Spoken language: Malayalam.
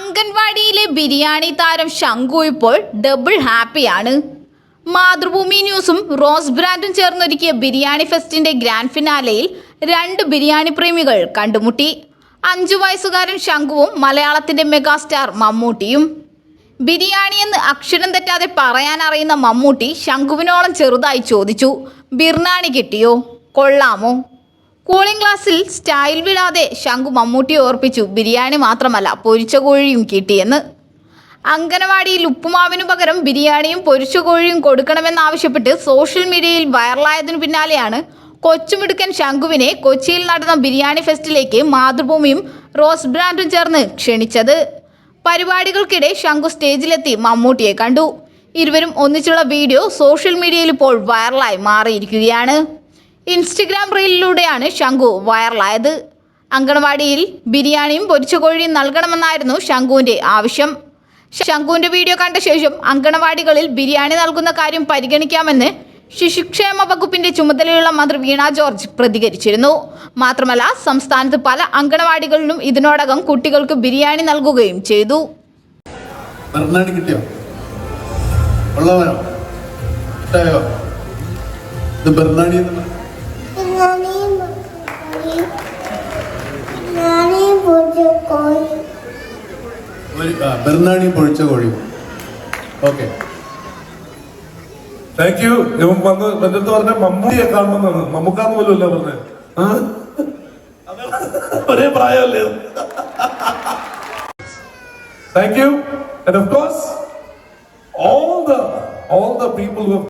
അംഗൻവാടിയിലെ ബിരിയാണി താരം ശംഖു ഇപ്പോൾ ഡബിൾ ഹാപ്പിയാണ് മാതൃഭൂമി ന്യൂസും റോസ് ബ്രാൻഡും ചേർന്നൊരുക്കിയ ബിരിയാണി ഫെസ്റ്റിന്റെ ഗ്രാൻഡ് ഫിനാലയിൽ രണ്ട് ബിരിയാണി പ്രേമികൾ കണ്ടുമുട്ടി. അഞ്ചു വയസ്സുകാരൻ ശംഖുവും മലയാളത്തിന്റെ മെഗാസ്റ്റാർ മമ്മൂട്ടിയും. ബിരിയാണി എന്ന് അക്ഷരം തെറ്റാതെ പറയാൻ അറിയുന്ന മമ്മൂട്ടി ശംഖുവിനോളം ചെറുതായി ചോദിച്ചു ബിർനാണി കിട്ടിയോ? കൊള്ളാമോ? കൂളിംഗ് ഗ്ലാസ്സിൽ സ്റ്റൈൽ വിടാതെ ശംഖു മമ്മൂട്ടി ഓർപ്പിച്ചു. ബിരിയാണി മാത്രമല്ല പൊരിച്ച കോഴിയും കിട്ടിയെന്ന്. അങ്കനവാടിയിൽ ഉപ്പുമാവിനു പകരം ബിരിയാണിയും പൊരിച്ച കോഴിയും കൊടുക്കണമെന്നാവശ്യപ്പെട്ട് സോഷ്യൽ മീഡിയയിൽ വൈറലായതിനു പിന്നാലെയാണ് കൊച്ചുമിടുക്കൻ ശംഖുവിനെ കൊച്ചിയിൽ നടന്ന ബിരിയാണി ഫെസ്റ്റിലേക്ക് മാതൃഭൂമിയും റോസ് ബ്രാൻഡും ചേർന്ന് ക്ഷണിച്ചത്. പരിപാടികൾക്കിടെ ശംഖു സ്റ്റേജിലെത്തി മമ്മൂട്ടിയെ കണ്ടു. ഇരുവരും ഒന്നിച്ചുള്ള വീഡിയോ സോഷ്യൽ മീഡിയയിൽ ഇപ്പോൾ വൈറലായി മാറിയിരിക്കുകയാണ്. ഇൻസ്റ്റഗ്രാം റീലിലൂടെയാണ് ശംഖു വൈറലായത്. അങ്കണവാടിയിൽ ബിരിയാണിയും പൊരിച്ച കോഴിയും നൽകണമെന്നായിരുന്നു ശംഖുവിന്റെ ആവശ്യം. ശംഖുവിന്റെ വീഡിയോ കണ്ട ശേഷം അങ്കണവാടികളിൽ ബിരിയാണി നൽകുന്ന കാര്യം പരിഗണിക്കാമെന്ന് ശിശുക്ഷേമ വകുപ്പിന്റെ ചുമതലയുള്ള മന്ത്രി വീണ ജോർജ് പ്രതികരിച്ചിരുന്നു. മാത്രമല്ല സംസ്ഥാനത്ത് പല അങ്കണവാടികളിലും ഇതിനോടകം കുട്ടികൾക്ക് ബിരിയാണി നൽകുകയും ചെയ്തു. കിട്ടിയോ? ബെർണാഡി പൊഴിച്ച കോഴി ഓക്കെ. താങ്ക് യു ഇവൻ വന്ന് എന്റെ അടുത്ത് പറഞ്ഞ മമ്മൂട്ടിയെ കാണുമെന്നാണ്. മമ്മൂക്കാന്ന് പോലും അല്ല പറഞ്ഞത്? ഒരേ പ്രായമല്ലേ? Thank you and of course all the all the people